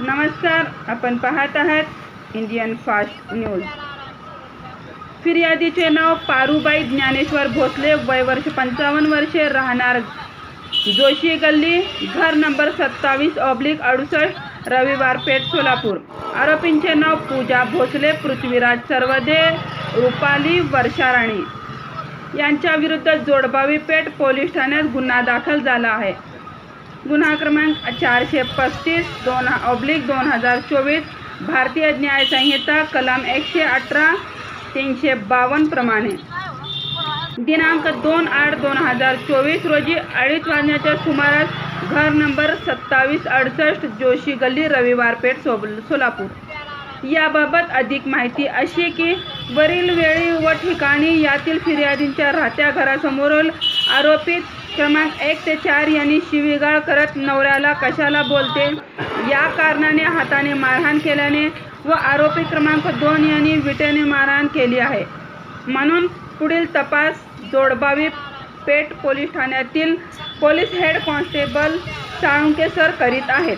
नमस्कार आपण पाहत आहात इंडियन फास्ट न्यूज फिर्यादीचे नाव पारूबाई ज्ञानेश्वर भोसले वय वर्ष पंचावन्न वर्षे राहणार. जोशी गल्ली घर नंबर सत्तावीस ऑब्लिक अडुसष्ट रविवार पेठ सोलापूर. आरोपींचे नाव पूजा भोसले पृथ्वीराज सर्वदे रुपाली वर्षा राणी जोडबावी पेठ पोलीस ठाण्यात गुन्हा दाखल झाला आहे. गुन्हा क्रमांक चारशे पस्तीस दोन ऑब्लिक दोन हजार चोवीस भारतीय न्याय संहिता कलम एकशे अठरा तीनशे बावन्न प्रमाणे. दिनांक दोन आठ दोन हजार चोवीस रोजी अडीच वाजण्याच्या सुमारास घर नंबर सत्तावीस अडसष्ट जोशी गल्ली रविवार पेठ सोब सोलापूर. याबाबत अधिक माहिती अशी की वरील वेळी व ठिकाणी यातील फिर्यादींच्या राहत्या घरासमोरील आरोपित क्रमांक एक ते चार यांनी शिवीगाळ करत नवऱ्याला कशाला बोलते? या कारणाने हाताने मारहाण केल्याने व आरोपी क्रमांक दोन यांनी विटेने मारहाण केली आहे. म्हणून पुढील तपास जोडबावी पेठ पोलीस ठाण्यातील police head constable Salunke sir करीत आहेत.